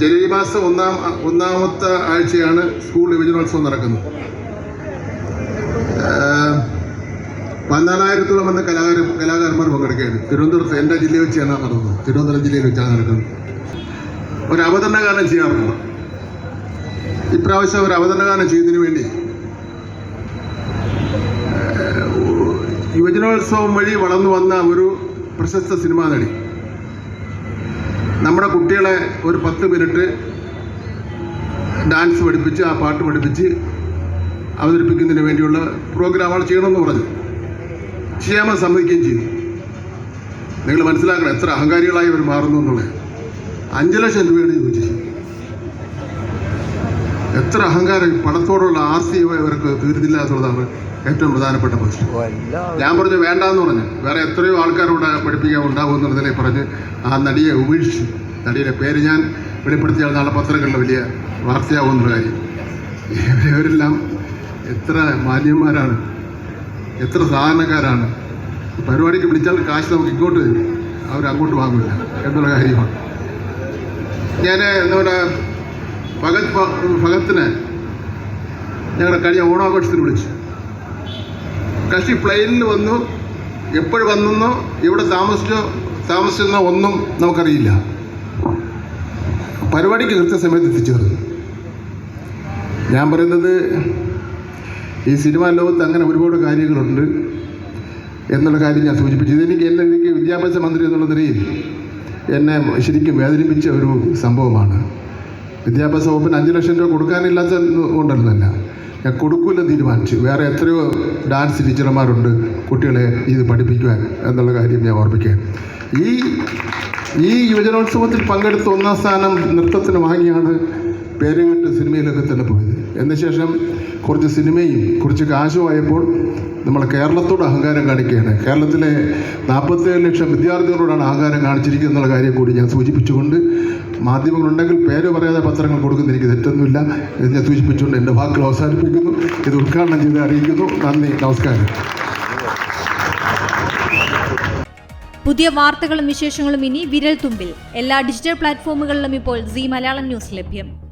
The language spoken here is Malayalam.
ജനുവരി മാസം ഒന്നാം ഒന്നാമത്തെ ആഴ്ചയാണ് സ്കൂൾ യുവജനോത്സവം നടക്കുന്നത്. പതിനാലായിരത്തോളം വന്ന കലാകാര കലാകാരന്മാർ പങ്കെടുക്കുകയാണ്. തിരുവനന്തപുരത്ത് എന്റെ ജില്ലയിൽ വെച്ചാണ് നടന്നത്. തിരുവനന്തപുരം ജില്ലയിൽ വെച്ചാണ് നടക്കുന്നത്. ഒരു അവതരണഗാനം ചെയ്യാറുണ്ട് ഇപ്രാവശ്യം ഒരു അവതരണ ഗാനം ചെയ്തതിനു വേണ്ടി യുവജനോത്സവം വഴി വളർന്നു വന്ന ഒരു പ്രശസ്ത സിനിമാ നടി. നമ്മുടെ കുട്ടികളെ ഒരു പത്ത് മിനിറ്റ് ഡാൻസ് പഠിപ്പിച്ച് ആ പാട്ട് പഠിപ്പിച്ച് അവതരിപ്പിക്കുന്നതിന് വേണ്ടിയുള്ള പ്രോഗ്രാമുകൾ ചെയ്യണമെന്ന് പറഞ്ഞു. ചെയ്യാമെന്ന് സമ്മതിക്കുകയും ചെയ്തു. നിങ്ങൾ മനസ്സിലാക്കണം എത്ര അഹങ്കാരികളായി അവർ മാറുന്നു എന്നുള്ളത്. അഞ്ച് ലക്ഷം രൂപയാണ് ചോദിച്ചത് എത്ര അഹങ്കാരം പണത്തോടുള്ള ആർത്തി ഇവർക്ക് തീർന്നില്ല എന്നുള്ളതാണ് ഏറ്റവും പ്രധാനപ്പെട്ട പ്രശ്നം. ഞാൻ പറഞ്ഞു വേണ്ടാന്ന് പറഞ്ഞു. വേറെ എത്രയോ ആൾക്കാരോട് പഠിപ്പിക്കാൻ ഉണ്ടാവും എന്നുള്ളതിനെ പറഞ്ഞ് ആ നടിയെ ഉപേക്ഷിച്ചു. നടിയുടെ പേര് ഞാൻ വെളിപ്പെടുത്തിയാൽ നാളെ പത്രങ്ങളിൽ വലിയ വാർത്തയാവുമെന്നുള്ള കാര്യം. ഇവരെല്ലാം എത്ര മാന്യന്മാരാണ്. എത്ര സാധാരണക്കാരാണ്. പരിപാടിക്ക് വിളിച്ചാൽ കാശ് നമുക്ക് ഇങ്ങോട്ട് അവർ അങ്ങോട്ട് വാങ്ങില്ല എന്നുള്ള കാര്യമാണ്. ഞാൻ നമ്മുടെ ഭഗത് ഭഗത്തിനെ ഞങ്ങളുടെ കഴിഞ്ഞ ഓണാഘോഷത്തിന് വിളിച്ചു. കക്ഷി പ്ലെയിനിൽ വന്നു. എപ്പോഴും വന്നെന്നോ എവിടെ താമസിച്ചോ താമസിച്ചെന്നോ ഒന്നും നമുക്കറിയില്ല. പരിപാടിക്ക് കൃത്യസമയത്ത് എത്തിച്ചേർന്നു. ഞാൻ പറയുന്നത് ഈ സിനിമാ ലോകത്ത് അങ്ങനെ ഒരുപാട് കാര്യങ്ങളുണ്ട് എന്നുള്ള കാര്യം ഞാൻ സൂചിപ്പിച്ചു. ഇതെനിക്ക് എന്നെ എനിക്ക് വിദ്യാഭ്യാസ മന്ത്രി എന്നുള്ള നിലയിൽ എന്നെ ശരിക്കും വേദനിപ്പിച്ച ഒരു സംഭവമാണ്. വിദ്യാഭ്യാസ വകുപ്പിന് അഞ്ച് ലക്ഷം രൂപ കൊടുക്കാനില്ലാത്ത കൊണ്ടല്ല ഞാൻ കൊടുക്കില്ലെന്ന് തീരുമാനിച്ചു. വേറെ എത്രയോ ഡാൻസ് ടീച്ചർമാരുണ്ട് കുട്ടികളെ ഇത് പഠിപ്പിക്കുവാൻ എന്നുള്ള കാര്യം ഞാൻ ഓർമ്മിക്കുക ഈ ഈ യുവജനോത്സവത്തിൽ പങ്കെടുത്ത ഒന്നാം സ്ഥാനം നൃത്തത്തിന് വാങ്ങിയാണ് പേരുകെട്ട് സിനിമയിലൊക്കെ തന്നെ പോയത്. എന്നശേഷം കുറച്ച് സിനിമയും കുറച്ച് കാശുമായപ്പോൾ നമ്മൾ കേരളത്തോട് അഹങ്കാരം കാണിക്കുകയാണ്. കേരളത്തിലെ നാൽപ്പത്തേഴ് ലക്ഷം വിദ്യാർത്ഥികളോടാണ് അഹങ്കാരം കാണിച്ചിരിക്കുന്നത് എന്നുള്ള കാര്യം കൂടി ഞാൻ സൂചിപ്പിച്ചുകൊണ്ട് മാധ്യമങ്ങളുണ്ടെങ്കിൽ പേര് പറയാതെ പത്രങ്ങൾ കൊടുക്കുന്ന എനിക്ക് തെറ്റൊന്നുമില്ല. എന്ന് ഞാൻ സൂചിപ്പിച്ചുകൊണ്ട് എന്റെ വാക്കുകൾ അവസാനിപ്പിക്കുന്നു. ഇത് ഉദ്ഘാടനം ചെയ്ത് അറിയിക്കുന്നു. നന്ദി. നമസ്കാരം. പുതിയ വാർത്തകളും വിശേഷങ്ങളും ഇനി വിരൽ തുമ്പിൽ എല്ലാ ഡിജിറ്റൽ പ്ലാറ്റ്ഫോമുകളിലും ഇപ്പോൾ സി മലയാളം ന്യൂസ് ലഭ്യം.